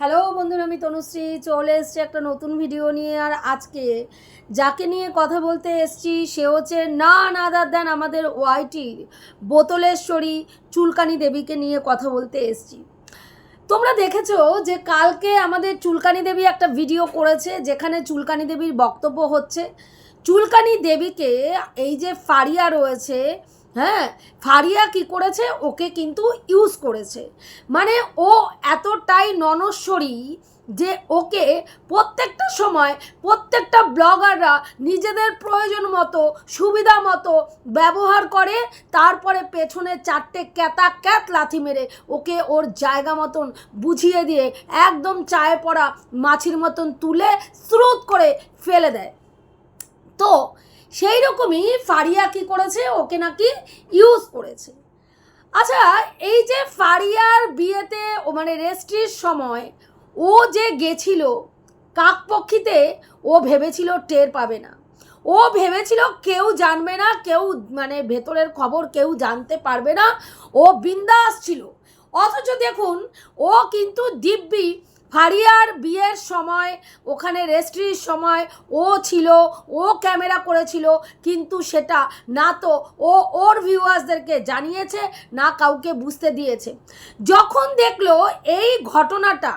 Hello বন্ধুরা, আমি তনুশ্রী। চলে এসছি একটা নতুন ভিডিও নিয়ে, আর আজকে যাকে নিয়ে কথা বলতে এসছি, সে হচ্ছে না না নাদার দেন আমাদের ওয়াইটির বোতলেশ্বরী চুলকানি দেবীকে নিয়ে কথা বলতে এসছি। তোমরা দেখেছ যে কালকে আমাদের চুলকানি দেবী একটা ভিডিও করেছে, যেখানে চুলকানি দেবীর বক্তব্য হচ্ছে, চুলকানি দেবীকে এই যে ফারিয়া রয়েছে হ্যাঁ ফারিয়া কি করেছে? ওকে কিন্তু ইউজ করেছে। মানে ও এতটাই ননস্বরী যে ওকে প্রত্যেকটা সময় প্রত্যেকটা ব্লগাররা নিজেদের প্রয়োজন মতো, সুবিধা মতো ব্যবহার করে, তারপরে পেছনে চারটে ক্যাতা ক্যাত লাথি মেরে ওকে ওর জায়গা মতন বুঝিয়ে দিয়ে একদম চায়ে পড়া মাছির মতন তুলে স্রোত করে ফেলে দেয়। তো সেই রকমই ফারিয়া কি করেছে? ওকে নাকি ইউজ করেছে। আচ্ছা এই যে ফারিয়ার বিয়েতে ও মানে রেস্ট্রির সময় ও যে গেছিল, কাকপক্ষিতে ও ভেবেছিল টের পাবে না। ও ভেবেছিল কেউ জানবে না, কেউ মানে ভেতরের খবর কেউ জানতে পারবে না। ও বিন্দাস ছিল। অথচ দেখুন, ও কিন্তু দিব্যি ফারিয়ার বিয়ের সময়, ওখানে রেস্ট্রির সময় ও ছিল, ও ক্যামেরা করেছিল, কিন্তু সেটা না তো ও, ওর ভিউয়ার্সদেরকে জানিয়েছে, না কাউকে বুঝতে দিয়েছে। যখন দেখল এই ঘটনাটা,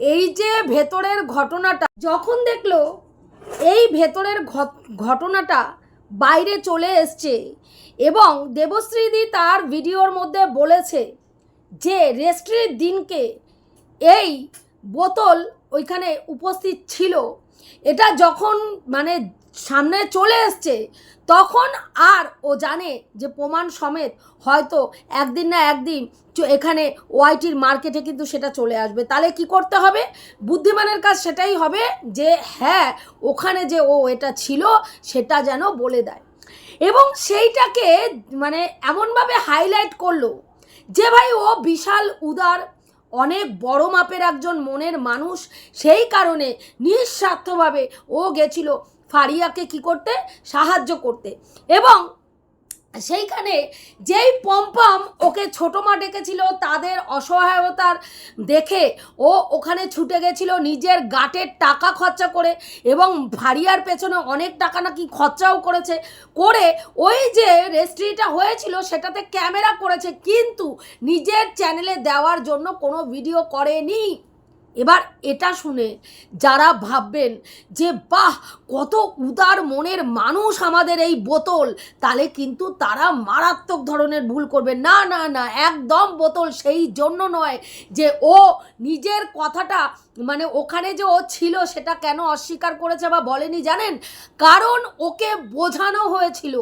এই যে ভেতরের ঘটনাটা, যখন দেখল এই ভেতরের ঘটনাটা বাইরে চলে এসছে এবং দেবশ্রীদি তার ভিডিওর মধ্যে বলেছে যে রেস্ট্রির দিনকে এই বোতল ওইখানে উপস্থিত ছিল। এটা যখন মানে সামনে চলে এসছে, তখন আর ও জানে যে প্রমাণ সমেত হয়তো একদিন না একদিন এখানে ওয়াইটির মার্কেটে কিন্তু সেটা চলে আসবে। তাহলে কি করতে হবে? বুদ্ধিমানের কাজ সেটাই হবে যে হ্যাঁ ওখানে যে ও এটা ছিল, সেটা যেন বলে দেয়। এবং সেইটাকে মানে এমনভাবে হাইলাইট করল যে ভাই ও বিশাল উদার অনেক বড় মাপের একজন মনের মানুষ, সেই কারণে নিঃস্বার্থভাবে ও গেছিল ফারিয়াকে কি করতে? সাহায্য করতে। এবং সেইখানে যেই পম্পম ওকে ছোটো মা ডেকেছিল, তাদের অসহায়তার দেখে ও ওখানে ছুটে গেছিল নিজের গাটের টাকা খরচা করে এবং ভারিয়ার পেছনে অনেক টাকা নাকি খরচাও করেছে, করে ওই যে রেস্ট্রিটা হয়েছিল সেটাতে ক্যামেরা করেছে, কিন্তু নিজের চ্যানেলে দেওয়ার জন্য কোনো ভিডিও করেনি। এবার এটা শুনে যারা ভাববেন যে, বাহ, কত উদার মনের মানুষ আমাদের এই বোতল। তাহলে কিন্তু তারা মারাত্মক ধরনের ভুল করবে না না না, একদম বোতল সেই জন্য নয় যে, ও নিজের কথাটা মানে ওখানে যে ও ছিল সেটা কেন অস্বীকার করেছে বা বলেনি জানেন? কারণ ওকে বোঝানো হয়েছিল।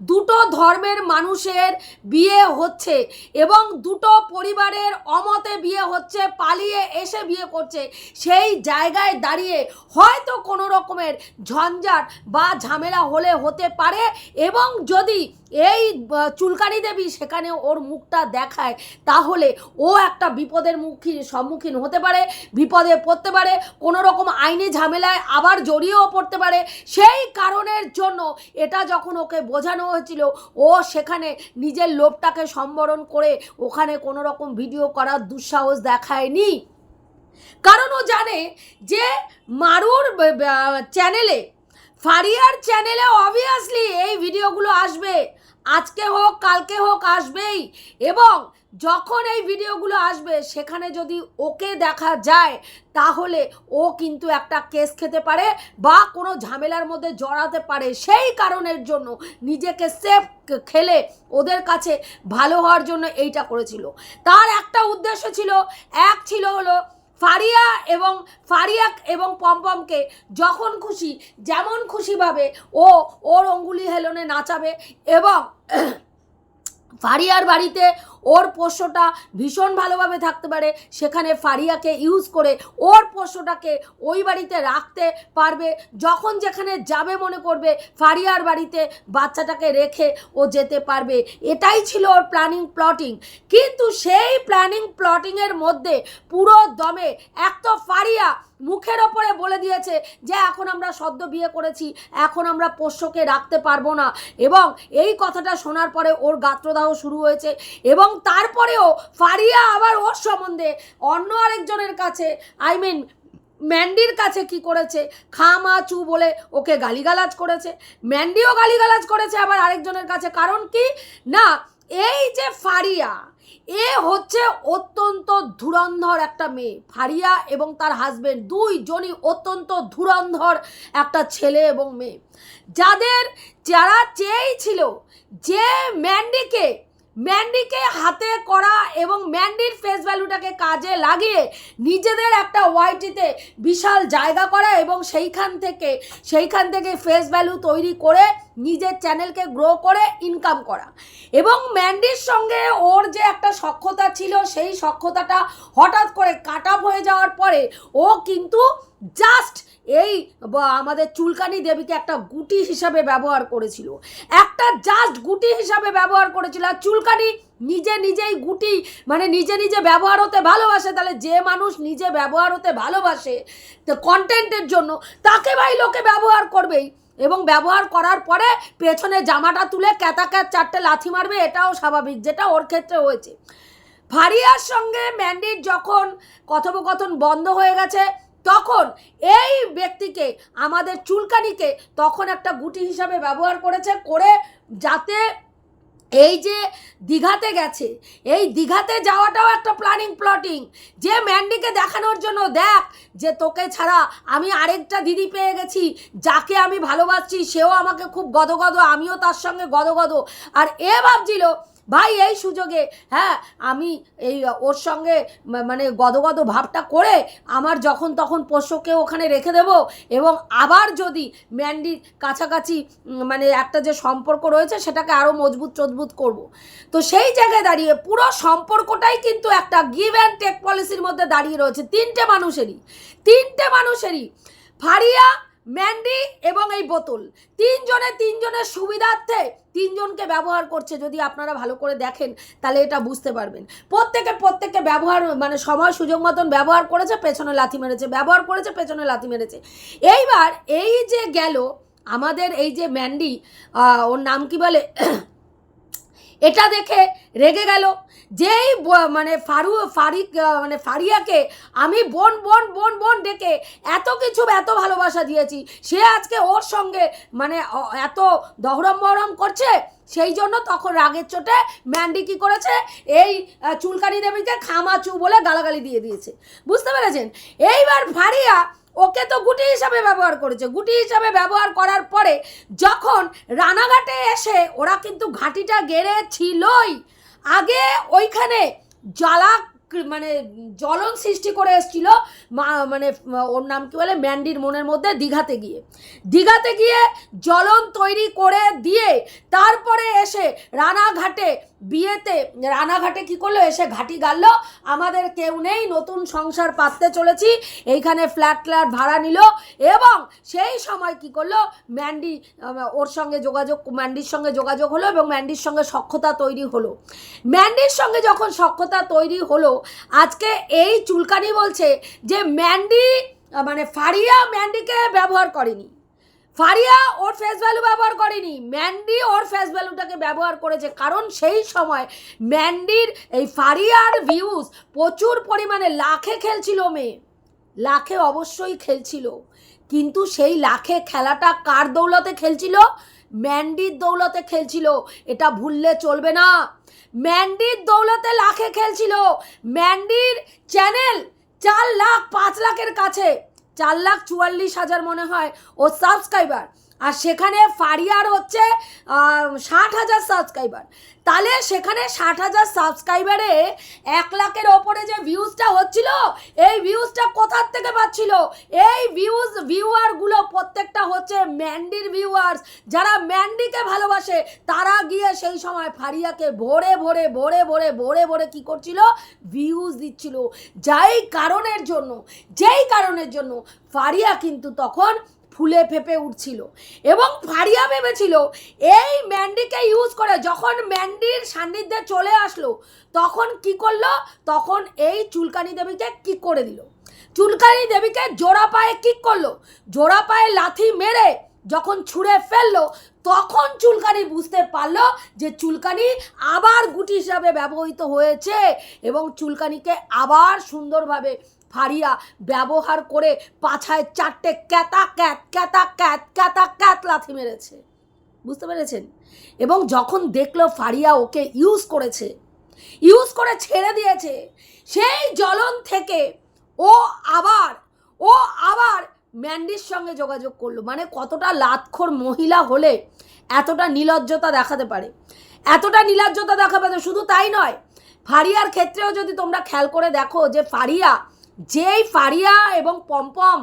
দুটো ধর্মের মানুষের বিয়ে হচ্ছে এবং দুটো পরিবারের অমতে বিয়ে হচ্ছে, পালিয়ে এসে বিয়ে করছে। সেই জায়গায় দাঁড়িয়ে হয়তো কোনো রকমের ঝঞ্ঝাট বা ঝামেলা হলে হতে পারে এবং যদি এই চুলকানি দেবী সেখানে ওর মুখটা দেখায়, তাহলে ও একটা বিপদের মুখী, সম্মুখীন হতে পারে, বিপদে পড়তে পারে কোনো রকম আইনি ঝামেলায় আবার জড়িয়েও পড়তে পারে। সেই কারণের জন্য এটা যখন ওকে বোঝানো হয়েছিল, ও সেখানে নিজের লোভটাকে সম্বরণ করে ওখানে কোনো রকম ভিডিও করার দুঃসাহস দেখায়নি। কারণ ও জানে যে মারুর চ্যানেলে, ফারিয়ার চ্যানেলে অবভিয়াসলি এই ভিডিওগুলো আসবে। আজকে হোক, কালকে হোক, আসবেই। এবং যখন এই ভিডিওগুলো আসবে, সেখানে যদি ওকে দেখা যায়, তাহলে ও কিন্তু একটা কেস খেতে পারে বা কোনো ঝামেলার মধ্যে জড়াতে পারে। সেই কারণের জন্য নিজেকে সেফ খেলে ওদের কাছে ভালো হওয়ার জন্য এইটা করেছিল। তার একটা উদ্দেশ্য ছিল, এক ছিল হলো ফারিয়া এবং ফারিয়াক এবং পমপমকে যখন খুশি, যেমন খুশিভাবে ও ওর অঙ্গুলি হেলনে নাচাবে এবং ফারিয়ার বাড়িতে ওর পোষ্যটা ভীষণ ভালোভাবে থাকতে পারে। সেখানে ফারিয়াকে ইউজ করে ওর পোষ্যটাকে ওই বাড়িতে রাখতে পারবে। যখন যেখানে যাবে মনে করবে, ফারিয়ার বাড়িতে বাচ্চাটাকে রেখে ও যেতে পারবে। এটাই ছিল ওর প্ল্যানিং প্লটিং কিন্তু সেই প্ল্যানিং প্লটিংয়ের মধ্যে পুরো দমে এক তো ফারিয়া মুখের ওপরে বলে দিয়েছে যে, এখন আমরা সদ্য বিয়ে করেছি, এখন আমরা পোষ্যকে রাখতে পারব না। এবং এই কথাটা শোনার পরে ওর গাত্রদাহ শুরু হয়েছে এবং তারপরেও ফারিয়া আবার ওর সম্বন্ধে অন্য আরেকজনের কাছে আই মিন ম্যান্ডির কাছে কি করেছে? খামা চু বলে ওকে গালিগালাজ করেছে। ম্যান্ডিও গালিগালাজ করেছে আবার আরেকজনের কাছে। কারণ কি? না, এই যে ফারিয়া, এ হচ্ছে অত্যন্ত ধুরন্ধর একটা মেয়ে। ফারিয়া এবং তার হাজবেন্ড দুইজনই অত্যন্ত ধুরন্ধর একটা ছেলে এবং মেয়ে। যাদের, যারা চেয়েই ছিল যে ম্যান্ডিকে ম্যান্ডিকে হাতে করা এবং ম্যান্ডির ফেস ভ্যালুটাকে কাজে লাগিয়ে নিজেদের একটা ওয়াইটিতে বিশাল জায়গা করা এবং সেইখান থেকে সেইখান থেকে ফেস ভ্যালু তৈরি করে নিজের চ্যানেলকে গ্রো করে ইনকাম করা। এবং ম্যান্ডির সঙ্গে ওর যে একটা সক্ষতা ছিল, সেই সক্ষতাটা হঠাৎ করে কাট হয়ে যাওয়ার পরে ও কিন্তু জাস্ট এই আমাদের চুলকানি দেবীকে একটা গুটি হিসাবে ব্যবহার করেছিল। একটা জাস্ট গুটি হিসাবে ব্যবহার করেছিল। আর চুলকানি নিজে নিজেই গুটি মানে নিজে নিজে ব্যবহার হতে ভালোবাসে, তাহলে যে মানুষ নিজে ব্যবহার হতে ভালোবাসে, তো কন্টেন্টের জন্য, তাকে ভাই লোকে ব্যবহার করবেই। এবং ব্যবহার করার পরে পেছনে জামাটা তুলে ক্যাতা ক্যাত চারটে লাথি মারবে, এটাও স্বাভাবিক, যেটা ওর ক্ষেত্রে হয়েছে। ফারিয়ার সঙ্গে ম্যান্ডির যখন কথোপকথন বন্ধ হয়ে গেছে, তখন এই ব্যক্তিকে, আমাদের চুলকানিকে তখন একটা গুটি হিসাবে ব্যবহার করেছে, করে যাতে এই যে দীঘাতে গেছে, এই দীঘাতে যাওয়াটাও একটা প্ল্যানিং প্লটিং যে ম্যান্ডিকে দেখানোর জন্য দেখ, যে তোকে ছাড়া আমি আরেকটা দিদি পেয়ে গেছি, যাকে আমি ভালোবাসছি, সেও আমাকে খুব গদগদ, আমিও তার সঙ্গে গদগদ। আর এ ভাবছিল ভাই, এই সুযোগে হ্যাঁ আমি এই, ওর সঙ্গে মানে গদগদ ভাবটা করে আমার যখন তখন পোষ্যকে ওখানে রেখে দেব এবং আবার যদি ম্যান্ডির কাছাকাছি মানে একটা যে সম্পর্ক রয়েছে সেটাকে আরও মজবুত চজবুত করব। তো সেই জায়গায় দাঁড়িয়ে পুরো সম্পর্কটাই কিন্তু একটা গিভ অ্যান্ড টেক পলিসির মধ্যে দাঁড়িয়ে রয়েছে তিনটে মানুষেরই। তিনটে মানুষেরই। ফারিয়া ম্যান্ডি এবং এই বোতল। তিনজনে তিনজনের সুবিধার্থে তিনজনকে ব্যবহার করছে, যদি আপনারা ভালো করে দেখেন, তাহলে এটা বুঝতে পারবেন। প্রত্যেকে প্রত্যেককে ব্যবহার মানে সময় সুযোগ মতন ব্যবহার করেছে, পেছনে লাথি মেরেছে, ব্যবহার করেছে, পেছনে লাথি মেরেছে। এইবার এই যে গেল, আমাদের এই যে ম্যান্ডি ওর নাম কি বলে? এটা দেখে রেগে গেল। যেই মানে ফারু ফারিক মানে ফারিয়াকে আমি বোন বোন বোন বোন ডেকে এত কিছু এত ভালোবাসা দিয়েছি, সে আজকে ওর সঙ্গে মানে এত দহরম মহরম করছে, সেই জন্য তখন রাগের চোটে ম্যান্ডি কি করেছে? এই চুলকানি দেবীকে খামাচু বলে গালাগালি দিয়ে দিয়েছে। বুঝতে পেরেছেন? এইবার ফারিয়া ওকে তো গুটি হিসাবে ব্যবহার করেছে। গুটি হিসাবে ব্যবহার করার পরে যখন রানাঘাটে এসে ওরা কিন্তু ঘাটিটা গেড়েছিলই। আগে ওইখানে জ্বালা মানে জ্বলন সৃষ্টি করে এসেছিল মানে ওর নাম কি বলে? ম্যান্ডির মনের মধ্যে দীঘাতে গিয়ে। দীঘাতে গিয়ে জ্বলন তৈরি করে দিয়ে তারপরে এসে রানাঘাটে বিয়েতে রানাঘাটে কি করল? এসে ঘাটি গাড়লো। আমাদের কেউ নেই, নতুন সংসার পাততে চলেছি। এইখানে ফ্ল্যাট ফ্ল্যাট ভাড়া নিল এবং সেই সময় কি করল? ম্যান্ডি ওর সঙ্গে যোগাযোগ ম্যান্ডির সঙ্গে যোগাযোগ হলো এবং ম্যান্ডির সঙ্গে সক্ষতা তৈরি হলো। ম্যান্ডির সঙ্গে যখন সক্ষতা তৈরি হলো, আজকে এই চুলকানি বলছে যে ম্যান্ডি মানে ফারিয়া ম্যান্ডিকে ব্যবহার করেনি। ফারিয়া ওর ফেস ভ্যালু ব্যবহার করেনি। ম্যান্ডি ওর ফেস ভ্যালুটাকে ব্যবহার করেছে কারণ সেই সময় ম্যান্ডির এই ফারিয়ার ভিউজ প্রচুর পরিমাণে লাখে খেলছিল মেয়ে। লাখে অবশ্যই খেলছিল। কিন্তু সেই লাখে খেলাটা কার দৌলতে খেলছিল? ম্যান্ডির দৌলতে খেলছিল। এটা ভুললে চলবে না। ম্যান্ডির দৌলতে লাখে খেলছিল। ম্যান্ডির চ্যানেল চার লাখ, পাঁচ লাখের কাছে। চার লাখ চুয়াল্লিশ হাজার মনে হয় ও সাবস্ক্রাইবার আর সেখানে ফারিয়ার হচ্ছে ষাট হাজার সাবস্ক্রাইবার তাহলে সেখানে ষাট হাজার সাবস্ক্রাইবারে এক লাখের ওপরে যে ভিউজটা হচ্ছিল, এই ভিউজটা কোথার থেকে পাচ্ছিল? এই ভিউজ ভিউয়ারগুলো প্রত্যেকটা হচ্ছে ম্যান্ডির ভিউয়ার্স যারা ম্যান্ডিকে ভালোবাসে, তারা গিয়ে সেই সময় ফারিয়াকে ভোরে ভোরে ভোরে ভোরে ভোরে ভোরে কি করছিল? ভিউজ দিচ্ছিল। যাই কারণের জন্য, যেই কারণের জন্য ফারিয়া কিন্তু তখন ফুলে ফেপে উঠছিল এবং ফারিয়া ভেবেছিল, এই ম্যান্ডিকে ইউজ করে। যখন ম্যান্ডির সান্নিধ্যে চলে আসলো, তখন কি করল? তখন এই চুলকানি দেবীকে কিক করে দিল। চুলকানি দেবীকে জোড়া পায়ে কিক করল। জোড়া পায়ে লাথি মেরে যখন ছুঁড়ে ফেলল, তখন চুলকানি বুঝতে পারল যে চুলকানি আবার গুটি হিসাবে ব্যবহৃত হয়েছে এবং চুলকানিকে আবার সুন্দরভাবে ফারিয়া ব্যবহার করে পাছায় চারটে ক্যাতা ক্যাত ক্যাতা ক্যাত ক্যাতা ক্যাত লাথি মেরেছে। বুঝতে পেরেছেন? এবং যখন দেখল ফারিয়া ওকে ইউজ করেছে ইউজ করে ছেড়ে দিয়েছে, সেই জ্বলন থেকে ও আবার ও আবার ম্যান্ডির সঙ্গে যোগাযোগ করল। মানে কতটা লাতখোর মহিলা হলে এতটা নিলজ্জতা দেখাতে পারে। এতটা নিলজ্জতা দেখাবে তো শুধু তাই নয়, ফারিয়ার ক্ষেত্রেও যদি তোমরা খেয়াল করে দেখো যে ফারিয়া যেই ফারিয়া এবং পম্পম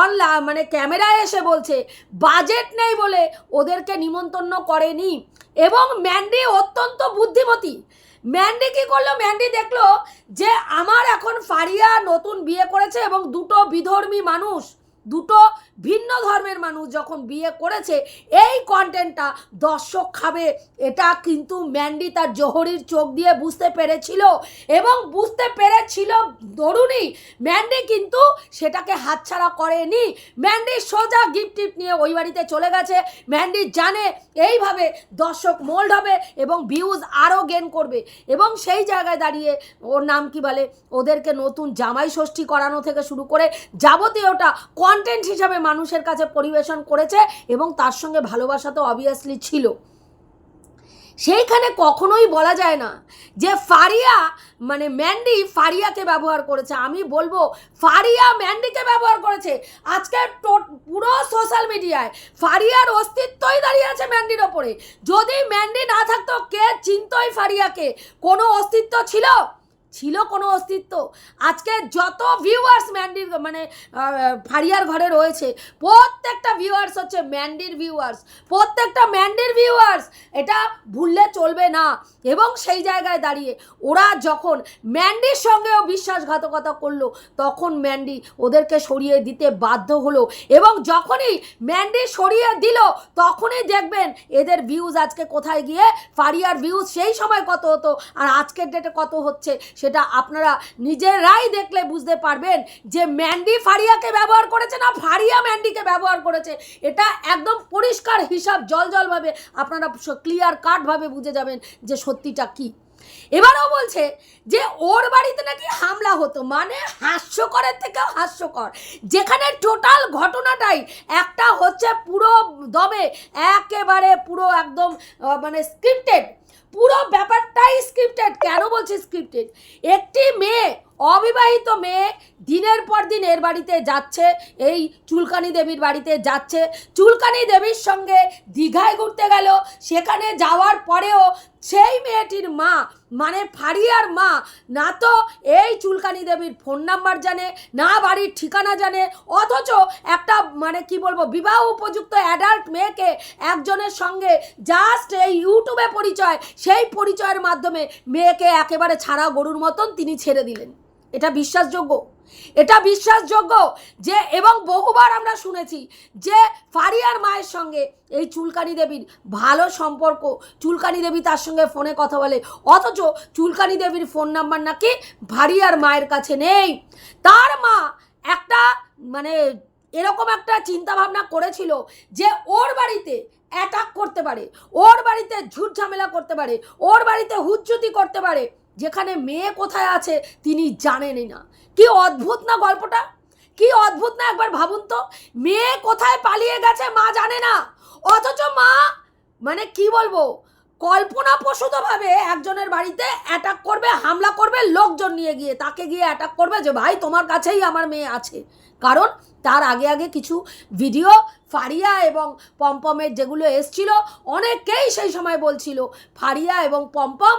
অন মানে ক্যামেরায় এসে বলছে, বাজেট নেই বলে ওদেরকে নিমন্ত্রণ করেনি। এবং ম্যান্ডি অত্যন্ত বুদ্ধিমতী। ম্যান্ডি কী করল? ম্যান্ডি দেখল যে, আমার এখন ফারিয়া নতুন বিয়ে করেছে এবং দুটো বিধর্মী মানুষ দুটো ভিন্ন ধর্মের মানুষ যখন বিয়ে করেছে, এই কন্টেন্টটা দর্শক খাবে। এটা কিন্তু ম্যান্ডি তার জহরির চোখ দিয়ে বুঝতে পেরেছিল এবং বুঝতে পেরেছিল ধরুনই ম্যান্ডি কিন্তু সেটাকে হাতছাড়া করেনি। ম্যান্ডি সোজা গিফট টিপ নিয়ে ওই বাড়িতে চলে গেছে। ম্যান্ডি জানে এইভাবে দর্শক মোল্ড হবে এবং ভিউজ আরও গেন করবে এবং সেই জায়গায় দাঁড়িয়ে ওর নাম কি বলে? ওদেরকে নতুন জামাই ষষ্ঠী করানো থেকে শুরু করে যাবতীয়টা কন্টেন্ট হিসাবে মানুষের কাছে পরিবেশন করেছে এবং তার সঙ্গে ভালোবাসা তো অবভিয়াসলি ছিল। সেইখানে কখনোই বলা যায় না যে ফারিয়া মানে ম্যান্ডি ফারিয়াকে ব্যবহার করেছে। আমি বলব, ফারিয়া ম্যান্ডিকে ব্যবহার করেছে। আজকে পুরো সোশ্যাল মিডিয়ায় ফারিয়ার অস্তিত্বই দাঁড়িয়ে আছে ম্যান্ডির ওপরে। যদি ম্যান্ডি না থাকতো, কে চিনতই ফারিয়াকে? কোনো অস্তিত্ব ছিল? ছিল কোনো অস্তিত্ব। আজকে যত ভিউয়ার্স ম্যান্ডির মানে ফারিয়ার ঘরে রয়েছে, প্রত্যেকটা ভিউয়ার্স হচ্ছে ম্যান্ডির ভিউয়ার্স প্রত্যেকটা ম্যান্ডির ভিউয়ার্স এটা ভুললে চলবে না। এবং সেই জায়গায় দাঁড়িয়ে ওরা যখন ম্যান্ডির সঙ্গেও বিশ্বাসঘাতকতা করল, তখন ম্যান্ডি ওদেরকে সরিয়ে দিতে বাধ্য হলো। এবং যখনই ম্যান্ডি সরিয়ে দিল, তখনই দেখবেন এদের ভিউজ আজকে কোথায় গিয়ে, ফারিয়ার ভিউজ সেই সময় কত হতো, আর আজকের ডেটে কত হচ্ছে সেটা আপনারা নিজেরাই দেখলে বুঝতে পারবেন যে ম্যান্ডি ফারিয়াকে ব্যবহার করেছে না ফারিয়া ম্যান্ডিকে ব্যবহার করেছে। এটা একদম পরিষ্কার হিসাব জল জলভাবে আপনারা ক্লিয়ার কাটভাবে বুঝে যাবেন যে সত্যিটা কি। এবারও বলছে যে ওর বাড়িতে নাকি হামলা হতো। মানে হাস্যকরের থেকেও হাস্যকর। যেখানে টোটাল ঘটনাটাই, একটা হচ্ছে পুরো দমে, একেবারে পুরো একদম মানে স্ক্রিপ্টেড পুরো ব্যাপারটাই স্ক্রিপ্টেড কেন বলছি স্ক্রিপ্টেড একটি মেয়ে, অবিবাহিত মেয়ে, দিনের পর দিন এর বাড়িতে যাচ্ছে, এই চুলকানি দেবীর বাড়িতে যাচ্ছে। চুলকানি দেবীর সঙ্গে দীঘায় ঘুরতে গেল। সেখানে যাওয়ার পরেও সেই মেয়েটির মা মানে ফারিয়ার মা, না তো এই চুলকানি দেবীর ফোন নাম্বার জানে, না বাড়ির ঠিকানা জানে, অথচ একটা মানে কি বলব, বিবাহ উপযুক্ত অ্যাডাল্ট মেয়েকে একজনের সঙ্গে জাস্ট এই ইউটিউবে পরিচয়, সেই পরিচয়ের মাধ্যমে মেয়েকে একেবারে ছাড়া গরুর মতন তিনি ছেড়ে দিলেন। এটা বিশ্বাসযোগ্য। এটা বিশ্বাসযোগ্য যে এবং বহুবার আমরা শুনেছি যে ফারিয়ার মায়ের সঙ্গে এই চুলকানি দেবীর ভালো সম্পর্ক, চুলকানি দেবী তার সঙ্গে ফোনে কথা বলে, অথচ চুলকানি দেবীর ফোন নাম্বার নাকি ফারিয়ার মায়ের কাছে নেই। তার মা একটা মানে এরকম একটা চিন্তা ভাবনা করেছিল যে ওর বাড়িতে অ্যাটাক করতে পারে, ওর বাড়িতে ঝুট ঝামেলা করতে পারে, ওর বাড়িতে হুজ্জুতি করতে পারে। যেখানে মেয়ে কোথায় আছে তিনি জানেনই না। কি অদ্ভুত না গল্পটা? কি অদ্ভুত না একবার ভাবুন তো? মেয়ে কোথায় পালিয়ে গেছে মা জানে না। অথচ মা মানে কি বলব কল্পনা প্রসূতভাবে একজনের বাড়িতে অ্যাটাক করবে, হামলা করবে, লোকজন নিয়ে গিয়ে, তাকে গিয়ে অ্যাটাক করবে যে, ভাই, তোমার কাছেই আমার মেয়ে আছে। কারণ তার আগে আগে কিছু ভিডিও ফারিয়া এবং পম্পমের যেগুলো এসছিল অনেকেই সেই সময় বলছিল, ফারিয়া এবং পম্পম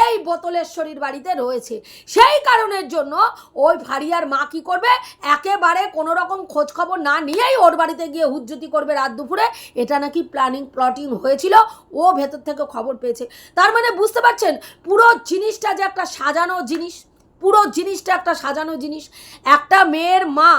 এই বোতলেশ্বরীর বাড়িতে রয়েছে। সেই কারণের জন্য ওই ফারিয়ার মা কী করবে? একেবারে কোনো রকম খোঁজখবর না নিয়েই ওর বাড়িতে গিয়ে হুজ্জুতি করবে রাত দুপুরে। এটা নাকি প্ল্যানিং প্লটিং হয়েছিল, ও ভেতর থেকে খবর পেয়েছে। তার মানে বুঝতে পারছেন, পুরো জিনিসটা যে একটা সাজানো জিনিস, পুরো জিনিসটা একটা সাজানো জিনিস। একটা মেয়ের মা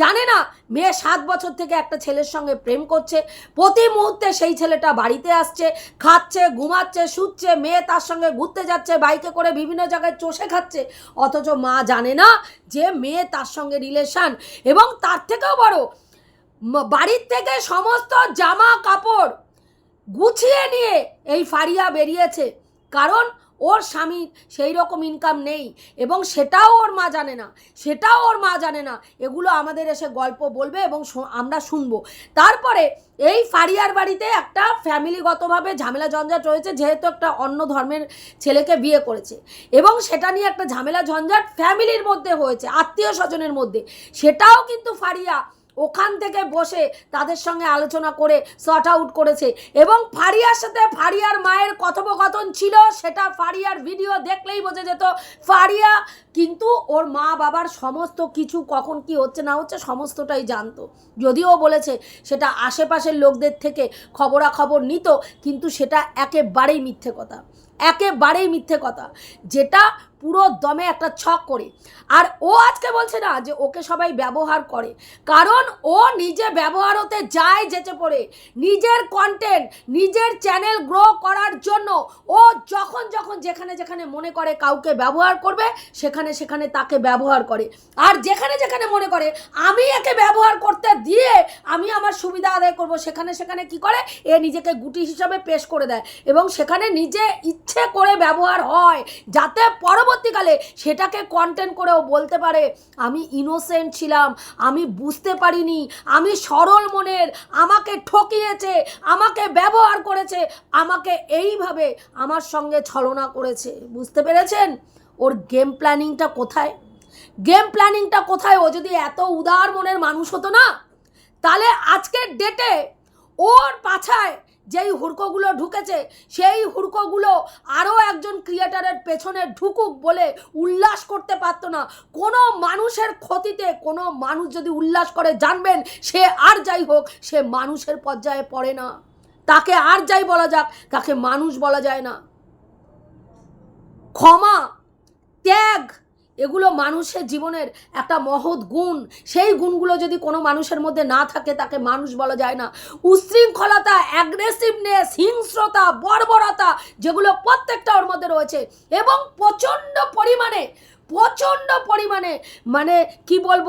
জানে না, মেয়ে সাত বছর থেকে একটা ছেলের সঙ্গে প্রেম করছে, প্রতি মুহূর্তে সেই ছেলেটা বাড়িতে আসছে, খাচ্ছে, ঘুমাচ্ছে, শুচ্ছে, মেয়ে তার সঙ্গে ঘুরতে যাচ্ছে, বাইকে করে বিভিন্ন জায়গায় চষে খাচ্ছে। অথচ মা জানে না যে মেয়ে তার সঙ্গে রিলেশন এবং তার থেকেও বড় বাড়ির থেকে সমস্ত জামা কাপড় গুছিয়ে নিয়ে এই ফারিয়া বেরিয়েছে। কারণ ওর স্বামীর সেই রকম ইনকাম নেই এবং সেটাও ওর মা জানে না, সেটাও ওর মা জানে না। এগুলো আমাদের এসে গল্প বলবে এবং আমরা শুনব। তারপরে এই ফারিয়ার বাড়িতে একটা ফ্যামিলিগতভাবে ঝামেলা ঝঞ্ঝাট রয়েছে, যেহেতু একটা অন্য ধর্মের ছেলেকে বিয়ে করেছে। এবং সেটা নিয়ে একটা ঝামেলা ঝঞ্ঝাট ফ্যামিলির মধ্যে হয়েছে আত্মীয় স্বজনের মধ্যে। সেটাও কিন্তু ফারিয়া ওখান থেকে বসে তাদের সঙ্গে আলোচনা করে শর্ট আউট করেছে। এবং ফারিয়ার সাথে ফারিয়ার মায়ের কথোপকথন ছিল, সেটা ফারিয়ার ভিডিও দেখলেই বোঝা যেত। ফারিয়া কিন্তু ওর মা বাবার সমস্ত কিছু কখন কি হচ্ছে না হচ্ছে সমস্তটাই জানতো। যদিও বলেছে সেটা আশেপাশের লোকদের থেকে খবরাখবর নিত, কিন্তু সেটা একেবারেই মিথ্যে কথা। একেবারেই মিথ্যে কথা। যেটা পুরো দমে একটা ছক করে। আর ও আজকে বলছে না যে ওকে সবাই ব্যবহার করে। কারণ ও নিজে ব্যবহার হতে যায় যেতে পড়ে। নিজের কন্টেন্ট নিজের চ্যানেল গ্রো করার জন্য ও যখন যখন যেখানে যেখানে মনে করে কাউকে ব্যবহার করবে, সেখানে সেখানে তাকে ব্যবহার করে। আর যেখানে যেখানে মনে করে, আমি একে ব্যবহার করতে দিয়ে আমি আমার সুবিধা আদায় করব, সেখানে সেখানে কি করে? এ নিজেকে গুটি হিসাবে পেশ করে দেয়। এবং সেখানে নিজে ইচ্ছে করে ব্যবহার হয়, যাতে পরবর্তীকালে সেটাকে কন্টেন্ট করেও বলতে পারে, আমি ইনোসেন্ট ছিলাম, আমি বুঝতে পারিনি, আমি সরল মনের, আমাকে ঠকিয়েছে, আমাকে ব্যবহার করেছে, আমাকে এইভাবে আমার সঙ্গে ছলনা করেছে। বুঝতে পেরেছেন? ওর গেম প্ল্যানিংটা কোথায়? গেম প্ল্যানিংটা কোথায়? ও যদি এত উদার মনের মানুষ হতো না, তাহলে আজকের ডেটে ওর পাছায় যেই হুড়কোগুলো ঢুকেছে, সেই হুড়কোগুলো আরও একজন ক্রিয়েটারের পেছনে ঢুকুক বলে উল্লাস করতে পারতো না। কোনো মানুষের ক্ষতিতে কোনো মানুষ যদি উল্লাস করে, জানবেন সে আর যাই হোক, সে মানুষের পর্যায়ে পড়ে না। তাকে আর যাই বলা যাক, তাকে মানুষ বলা যায় না। এগুলো মানুষের জীবনের একটা মহৎ গুণ। সেই গুণগুলো যদি কোনো মানুষের মধ্যে না থাকে, তাকে মানুষ বলা যায় না। উশৃঙ্খলতা অ্যাগ্রেসিভনেস হিংস্রতা, বর্বরতা, যেগুলো প্রত্যেকটা ওর মধ্যে রয়েছে এবং প্রচণ্ড পরিমাণে প্রচণ্ড পরিমাণে মানে কি বলব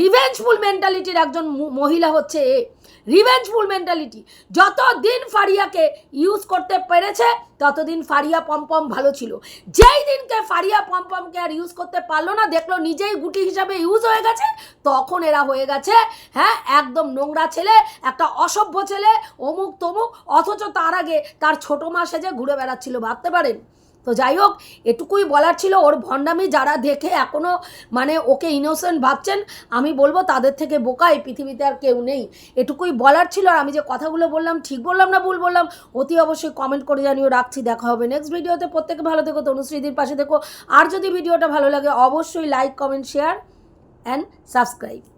রিভেঞ্জফুল মেন্টালিটির একজন মহিলা হচ্ছে এ। রিভেঞ্জফুল মেন্টালিটি যতদিন ফারিয়াকে ইউজ করতে পেরেছে, ততদিন ফারিয়া পম্পম ভালো ছিল। যেই দিনকে ফারিয়া পম্পমকে আর ইউজ করতে পারল না, দেখল নিজেই গুটি হিসাবে ইউজ হয়ে গেছে, তখন এরা হয়ে গেছে হ্যাঁ একদম নোংরা ছেলে, একটা অসভ্য ছেলে, অমুক তমুক, অথচ তার আগে তার ছোট মা সেজে ঘুরে বেড়াচ্ছিল, ভাবতে পারেন? তো যাই হোক, এটুকুই বলার ছিল। ওর ভণ্ডামি যারা দেখে এখনও মানে ওকে ইনোসেন্ট ভাবছেন, আমি বলব তাদের থেকে বোকা, এই পৃথিবীতে আর কেউ নেই। এটুকুই বলার ছিল আর আমি যে কথাগুলো বললাম, ঠিক বললাম না ভুল বললাম, অতি অবশ্যই কমেন্ট করে জানিও। রাখছি, দেখা হবে নেক্সট ভিডিওতে প্রত্যেকে ভালো থেকো তনুশ্রীদির পাশে দেখো আর যদি ভিডিওটা ভালো লাগে, অবশ্যই like comment share and subscribe